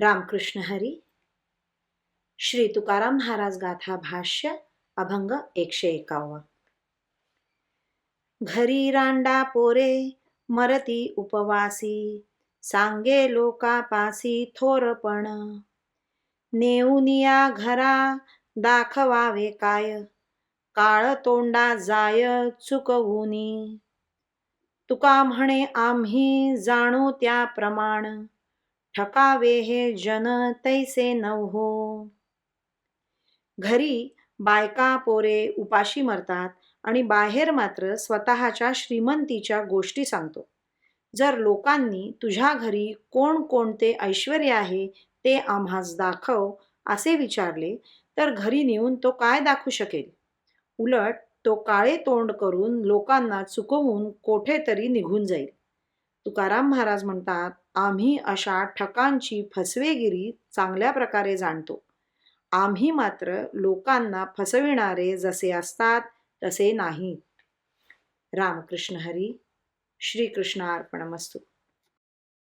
रामकृष्ण हरी। श्री तुकाराम महाराज गाथा भाष्य अभंग एकशे एकावन्न घरी रांडा पोरे मरती उपवासी सांगे लोकापासी थोरपण। नेऊनिया घरा दाखवावे काय? काळ तोंडा जाय चुकवूनी। तुका म्हणे आम्ही जाणू त्या प्रमाण। ठकावे हे जन तैसे नवहो घरी बायका पोरे उपाशी मरतात आणि बाहेर मात्र स्वतःच्या श्रीमंतीच्या गोष्टी सांगतो. जर लोकांनी तुझ्या घरी कोण कोणते ऐश्वर आहे ते आम्हास दाखव असे विचारले तर घरी नेऊन तो काय दाखवू शकेल? उलट तो काळे तोंड करून लोकांना चुकवून कोठेतरी निघून जाईल. तुकाराम महाराज म्हणतात आम्ही अशा ठकांची फसवेगिरी चांगल्या प्रकारे जाणतो. आम्ही मात्र लोकांना फसविणारे जसे असतात तसे नाही. रामकृष्ण हरी श्रीकृष्ण अर्पणमस्तू.